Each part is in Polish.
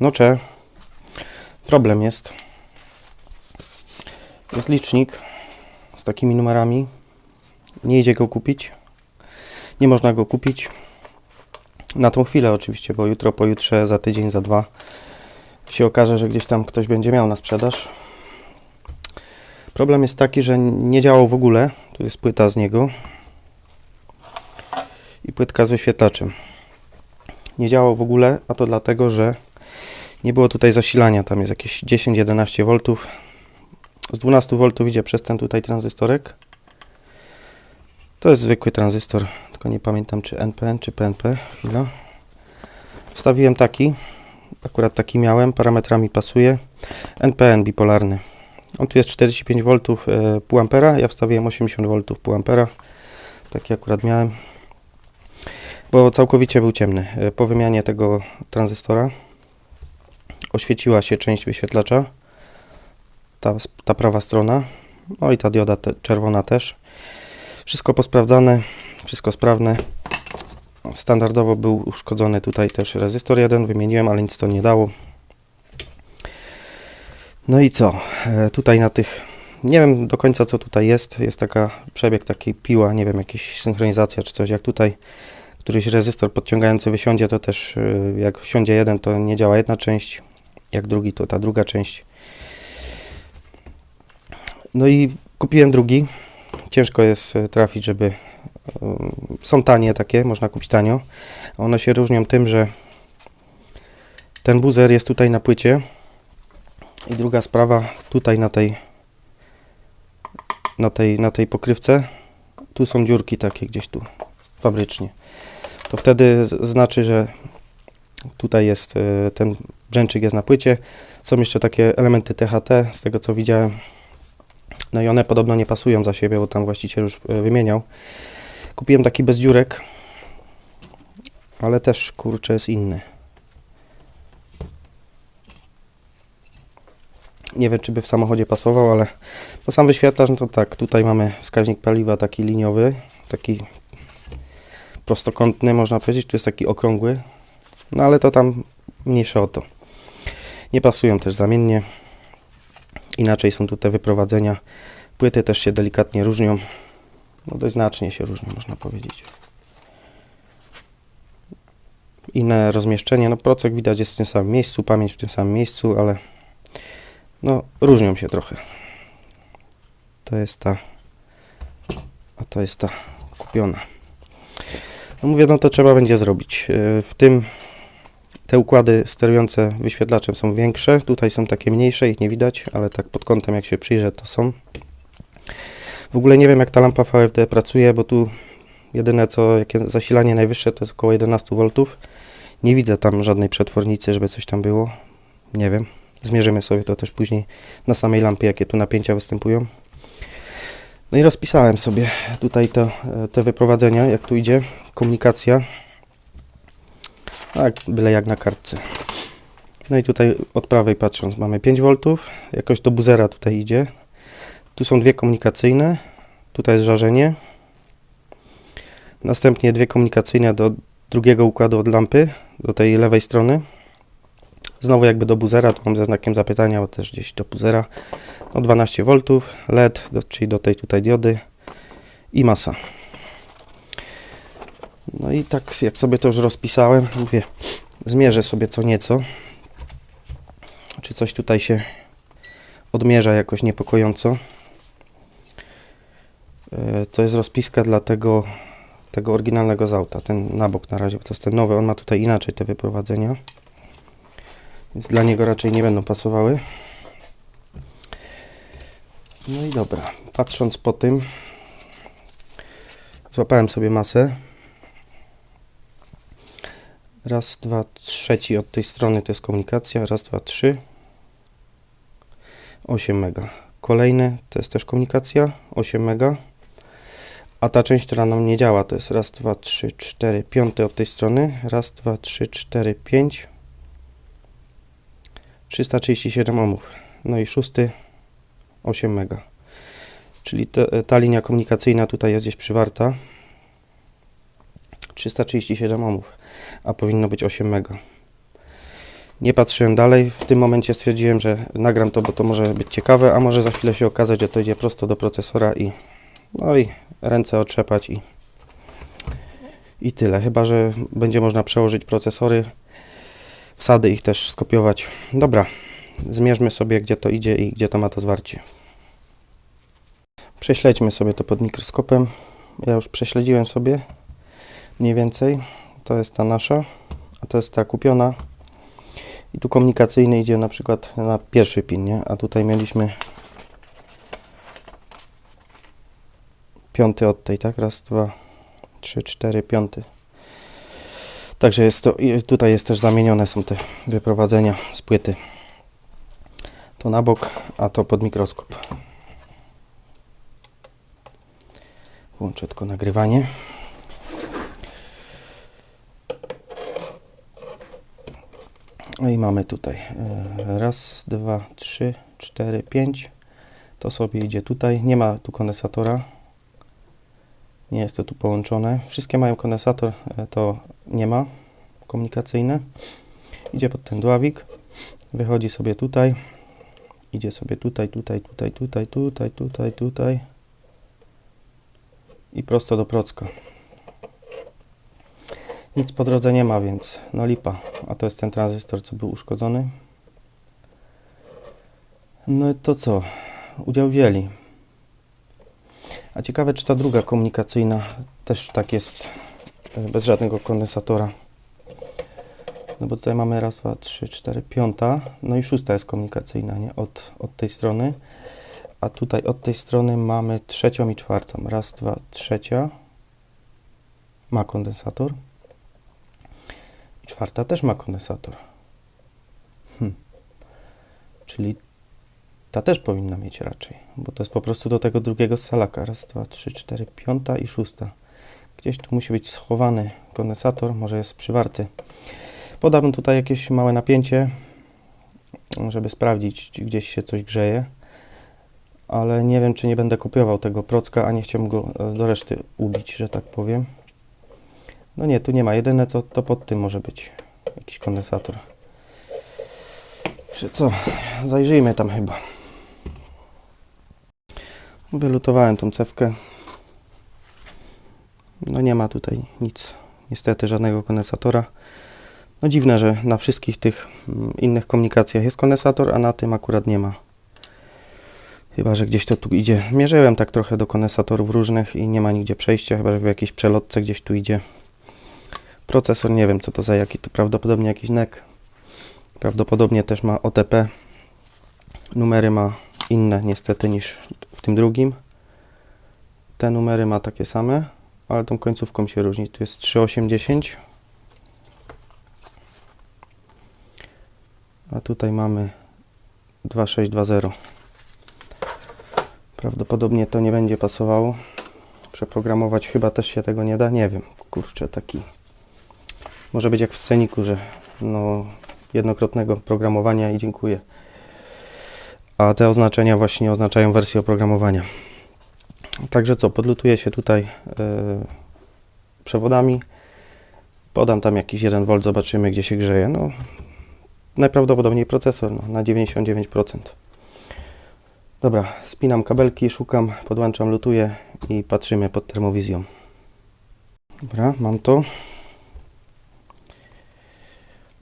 No cze. Problem jest. Jest licznik z takimi numerami. Nie idzie go kupić. Nie można go kupić. Na tą chwilę oczywiście, bo jutro, pojutrze, za tydzień, za dwa się okaże, że gdzieś tam ktoś będzie miał na sprzedaż. Problem jest taki, że nie działał w ogóle. Tu jest płyta z niego i płytka z wyświetlaczem. Nie działał w ogóle, a to dlatego, że nie było tutaj zasilania. Tam jest jakieś 10-11 V. Z 12 V idzie przez ten tutaj tranzystorek. To jest zwykły tranzystor, tylko nie pamiętam czy NPN czy PNP. Chwila. Wstawiłem taki. Akurat taki miałem, parametrami pasuje. NPN bipolarny. On tu jest 45 V pół ampera, ja wstawiłem 80 V pół ampera. Taki akurat miałem. Bo całkowicie był ciemny. E, Po wymianie tego tranzystora oświeciła się część wyświetlacza. Ta, ta prawa strona. No i ta dioda te, czerwona też. Wszystko posprawdzane, wszystko sprawne. Standardowo był uszkodzony tutaj też rezystor jeden, wymieniłem, ale nic to nie dało. No i co? E, Tutaj na tych, nie wiem do końca co tutaj jest, jest taka przebieg takiej piła, nie wiem, jakaś synchronizacja czy coś, jak tutaj któryś rezystor podciągający wysiądzie, to też e, jak wsiądzie jeden, to nie działa jedna część, jak drugi, to ta druga część. No i kupiłem drugi. Ciężko jest e, trafić, żeby. e, Są tanie takie, można kupić tanio. One się różnią tym, że ten buzer jest tutaj na płycie. I druga sprawa, tutaj na tej, na tej, na tej pokrywce, tu są dziurki takie gdzieś tu, fabrycznie. To wtedy znaczy, że tutaj jest e, ten brzęczyk jest na płycie. Są jeszcze takie elementy THT, z tego co widziałem. No i one podobno nie pasują za siebie, bo tam właściciel już e, wymieniał. Kupiłem taki bez dziurek, ale też kurczę jest inny. Nie wiem, czy by w samochodzie pasował, ale no sam wyświetlacz, no to tak, tutaj mamy wskaźnik paliwa taki liniowy, taki prostokątny, można powiedzieć, tu jest taki okrągły, no ale to tam mniejsze o to. Nie pasują też zamiennie. Inaczej są tu te wyprowadzenia. Płyty też się delikatnie różnią. No dość znacznie się różnią, można powiedzieć. Inne rozmieszczenie, no procek widać jest w tym samym miejscu, pamięć w tym samym miejscu, ale no różnią się trochę. To jest ta, a to jest ta kupiona. No mówię, no to trzeba będzie zrobić. Yy, W tym te układy sterujące wyświetlaczem są większe, tutaj są takie mniejsze, ich nie widać, ale tak pod kątem jak się przyjrzę to są. W ogóle nie wiem jak ta lampa VFD pracuje, bo tu jedyne co, jakie zasilanie najwyższe to jest około 11 V. Nie widzę tam żadnej przetwornicy, żeby coś tam było. Nie wiem. Zmierzymy sobie to też później na samej lampie, jakie tu napięcia występują. No i rozpisałem sobie tutaj to, e, te wyprowadzenia, jak tu idzie, komunikacja. Tak, byle jak na kartce. No i tutaj od prawej patrząc mamy 5 V, jakoś do buzera tutaj idzie. Tu są dwie komunikacyjne, tutaj jest żarzenie. Następnie dwie komunikacyjne do drugiego układu od lampy, do tej lewej strony. Znowu jakby do buzera, tu mam ze znakiem zapytania, bo też gdzieś do buzera. No 12 V, LED, do, czyli do tej tutaj diody i masa. No i tak jak sobie to już rozpisałem, mówię, zmierzę sobie co nieco. Czy coś tutaj się odmierza jakoś niepokojąco. E, To jest rozpiska dla tego, tego oryginalnego z auta. Ten na bok na razie, bo to jest ten nowy. On ma tutaj inaczej te wyprowadzenia. Więc dla niego raczej nie będą pasowały. No i dobra. Patrząc po tym, złapałem sobie masę. Raz, dwa, trzeci od tej strony to jest komunikacja. Raz, dwa, trzy. 8 mega. Kolejny to jest też komunikacja. 8 mega. A ta część, która nam nie działa, to jest raz, dwa, trzy, cztery, piąty od tej strony. Raz, dwa, trzy, cztery, pięć. 337 ohmów. No i szósty 8 mega. Czyli te, ta linia komunikacyjna tutaj jest gdzieś przywarta. 337 ohmów, a powinno być 8 mega. Nie patrzyłem dalej. W tym momencie stwierdziłem, że nagram to, bo to może być ciekawe, a może za chwilę się okazać, że to idzie prosto do procesora i no i ręce otrzepać i, i tyle. Chyba, że będzie można przełożyć procesory, wsady ich też skopiować. Dobra, zmierzmy sobie, gdzie to idzie i gdzie to ma to zwarcie. Prześledźmy sobie to pod mikroskopem. Ja już prześledziłem sobie mniej więcej. To jest ta nasza, a to jest ta kupiona. I tu komunikacyjny idzie na przykład na pierwszy pin, nie? A tutaj mieliśmy piąty od tej, tak? Raz, dwa, trzy, cztery, piąty. Także jest to, tutaj jest też zamienione są te wyprowadzenia z płyty. To na bok, a to pod mikroskop. Włączę tylko nagrywanie. No i mamy tutaj e, raz, dwa, trzy, cztery, pięć. To sobie idzie tutaj. Nie ma tu kondensatora. Nie jest to tu połączone. Wszystkie mają kondensator, e, to nie ma komunikacyjne. Idzie pod ten dławik. Wychodzi sobie tutaj. Idzie sobie tutaj, tutaj, tutaj, tutaj, tutaj, tutaj, tutaj. I prosto do procka. Nic po drodze nie ma, więc no lipa. A to jest ten tranzystor, co był uszkodzony. No to co? Udział wzięli. A ciekawe, czy ta druga komunikacyjna też tak jest e, bez żadnego kondensatora. No bo tutaj mamy raz, dwa, trzy, cztery, piąta. No i szósta jest komunikacyjna, nie? Od, od tej strony. A tutaj od tej strony mamy trzecią i czwartą. Raz, dwa, trzecia. Ma kondensator. Czwarta też ma kondensator. Hm. Czyli ta też powinna mieć raczej, bo to jest po prostu do tego drugiego salaka. Raz, dwa, trzy, cztery, piąta i szósta. Gdzieś tu musi być schowany kondensator, może jest przywarty. Podałbym tutaj jakieś małe napięcie, żeby sprawdzić, czy gdzieś się coś grzeje. Ale nie wiem, czy nie będę kopiował tego procka, a nie chciałbym go e, do reszty ubić, że tak powiem. No nie, tu nie ma. Jedyne co to pod tym może być. Jakiś kondensator. Czy co? Zajrzyjmy tam chyba. Wylutowałem tą cewkę. No nie ma tutaj nic. Niestety żadnego kondensatora. No dziwne, że na wszystkich tych mm, innych komunikacjach jest kondensator, a na tym akurat nie ma. Chyba, że gdzieś to tu idzie. Mierzyłem tak trochę do kondensatorów różnych i nie ma nigdzie przejścia, chyba, że w jakiejś przelotce gdzieś tu idzie. Procesor, nie wiem co to za jaki, to prawdopodobnie jakiś NEC. Prawdopodobnie też ma OTP. Numery ma inne niestety niż w tym drugim. Te numery ma takie same, ale tą końcówką się różni. Tu jest 3810. A tutaj mamy 2620. Prawdopodobnie to nie będzie pasowało. Przeprogramować chyba też się tego nie da. Nie wiem. Kurczę, taki może być jak w sceniku, że no, jednokrotnego programowania i dziękuję. A te oznaczenia właśnie oznaczają wersję oprogramowania. Także co, podlutuję się tutaj yy, przewodami. Podam tam jakiś 1 V, zobaczymy gdzie się grzeje. No, najprawdopodobniej procesor no, na 99%. Dobra, spinam kabelki, szukam, podłączam, lutuję i patrzymy pod termowizją. Dobra, mam to.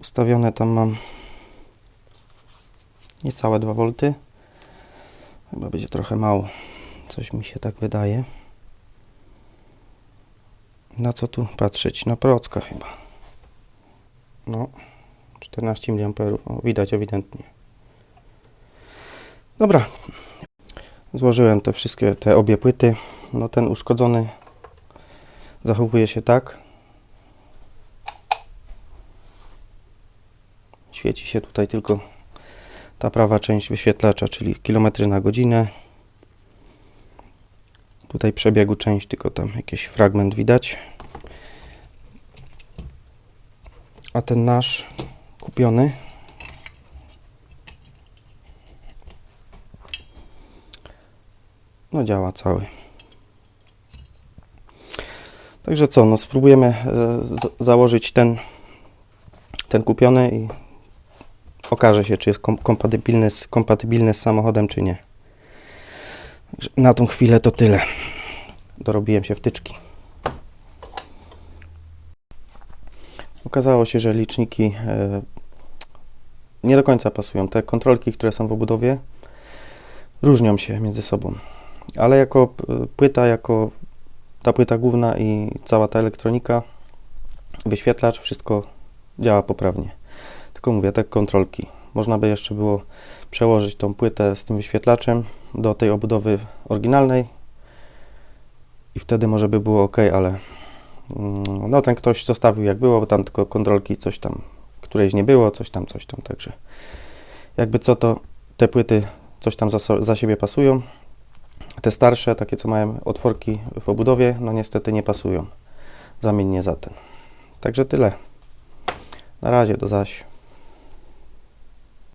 Ustawione tam mam niecałe 2 V. Chyba będzie trochę mało. Coś mi się tak wydaje. Na co tu patrzeć? Na procka chyba. No, 14 mA. O, widać ewidentnie. Dobra. Złożyłem te wszystkie, te obie płyty. No ten uszkodzony zachowuje się tak. Świeci się tutaj tylko ta prawa część wyświetlacza, czyli kilometry na godzinę. Tutaj przebiegu część, tylko tam jakiś fragment widać. A ten nasz kupiony no działa cały. Także co, no spróbujemy e, założyć ten, ten kupiony i okaże się, czy jest kom- kompatybilny z, kompatybilny z samochodem, czy nie. Na tą chwilę to tyle. Dorobiłem się wtyczki. Okazało się, że liczniki e, nie do końca pasują. Te kontrolki, które są w obudowie, różnią się między sobą. Ale jako płyta, jako ta płyta główna i cała ta elektronika, wyświetlacz, wszystko działa poprawnie. Tylko mówię, te kontrolki. Można by jeszcze było przełożyć tą płytę z tym wyświetlaczem do tej obudowy oryginalnej i wtedy może by było ok, ale mm, no ten ktoś zostawił jak było, bo tam tylko kontrolki coś tam, którejś nie było, coś tam, coś tam, także jakby co to te płyty coś tam za, za siebie pasują. Te starsze, takie co mają otworki w obudowie, no niestety nie pasują zamiennie za ten. Także tyle. Na razie, do zaś.